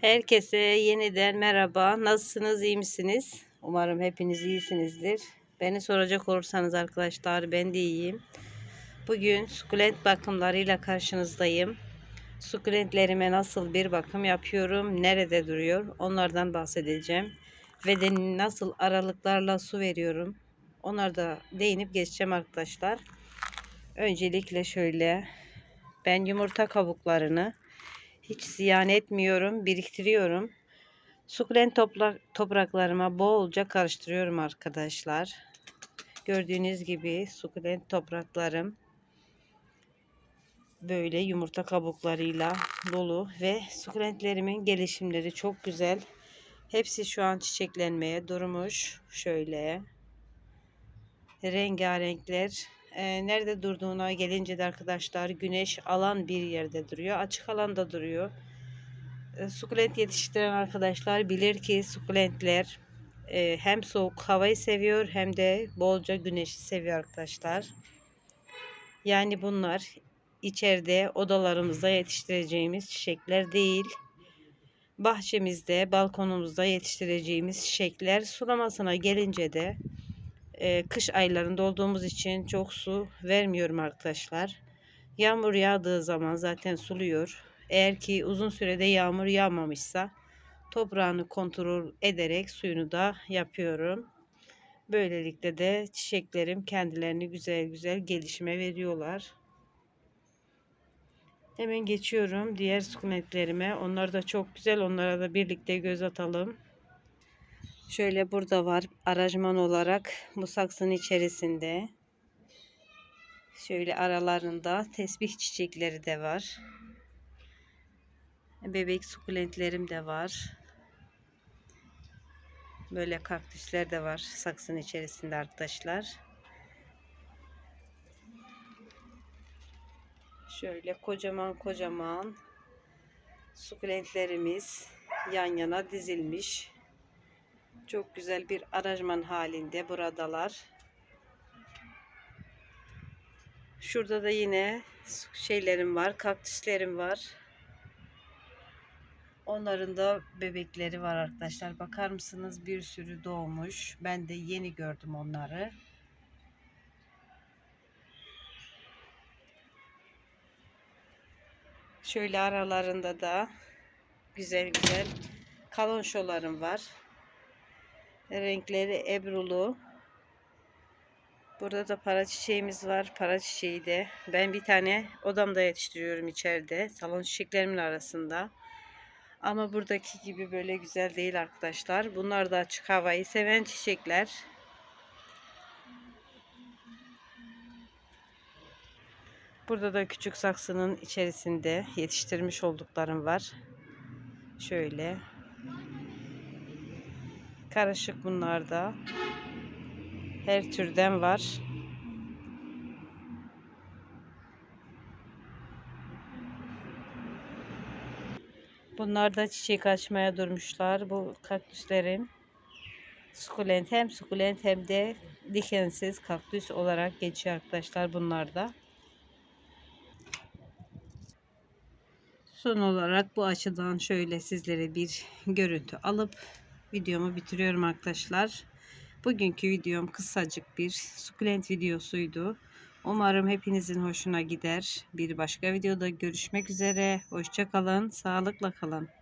Herkese yeniden merhaba. Nasılsınız, iyi misiniz? Umarım hepiniz iyisinizdir. Beni soracak olursanız arkadaşlar ben de iyiyim. Bugün sukulent bakımlarıyla karşınızdayım. Sukulentlerime nasıl bir bakım yapıyorum, nerede duruyor onlardan bahsedeceğim. Ve de nasıl aralıklarla su veriyorum. Onlarda değinip geçeceğim arkadaşlar. Öncelikle şöyle ben yumurta kabuklarını hiç ziyan etmiyorum. Biriktiriyorum. Sukulent toprak, topraklarıma bolca karıştırıyorum arkadaşlar. Gördüğünüz gibi sukulent topraklarım böyle yumurta kabuklarıyla dolu ve sukulentlerimin gelişimleri çok güzel. Hepsi şu an çiçeklenmeye durmuş. Şöyle rengarenkler e, nerede durduğuna gelince de arkadaşlar güneş alan bir yerde duruyor. Açık alanda duruyor. E, sukulent yetiştiren arkadaşlar bilir ki sukulentler e, hem soğuk havayı seviyor hem de bolca güneşi seviyor arkadaşlar. Yani bunlar içeride odalarımızda yetiştireceğimiz çiçekler değil. Bahçemizde, balkonumuzda yetiştireceğimiz çiçekler sulamasına gelince de e, kış aylarında olduğumuz için çok su vermiyorum arkadaşlar. Yağmur yağdığı zaman zaten suluyor. Eğer ki uzun sürede yağmur yağmamışsa toprağını kontrol ederek suyunu da yapıyorum. Böylelikle de çiçeklerim kendilerini güzel güzel gelişime veriyorlar. Hemen geçiyorum diğer sukulentlerime. Onlar da çok güzel. Onlara da birlikte göz atalım. Şöyle burada var aracman olarak bu saksının içerisinde. Şöyle aralarında tesbih çiçekleri de var. Bebek sukulentlerim de var. Böyle kaktüsler de var saksının içerisinde arkadaşlar. Şöyle kocaman kocaman sukulentlerimiz yan yana dizilmiş. Çok güzel bir aranjman halinde buradalar. Şurada da yine şeylerim var, kaktüslerim var. Onların da bebekleri var arkadaşlar. Bakar mısınız? Bir sürü doğmuş. Ben de yeni gördüm onları. Şöyle aralarında da güzel güzel kalonşolarım var. Renkleri ebrulu. Burada da para çiçeğimiz var. Para çiçeği de. Ben bir tane odamda yetiştiriyorum içeride. Salon çiçeklerimin arasında. Ama buradaki gibi böyle güzel değil arkadaşlar. Bunlar da açık havayı seven çiçekler. Burada da küçük saksının içerisinde yetiştirmiş olduklarım var. Şöyle. Karışık bunlar da. Her türden var. Bunlar da çiçek açmaya durmuşlar. Bu kaktüslerim sukulent hem sukulent hem de dikensiz kaktüs olarak geçiyor arkadaşlar bunlar da. Son olarak bu açıdan şöyle sizlere bir görüntü alıp videomu bitiriyorum arkadaşlar. Bugünkü videom kısacık bir sukulent videosuydu. Umarım hepinizin hoşuna gider. Bir başka videoda görüşmek üzere. Hoşçakalın. Sağlıkla kalın.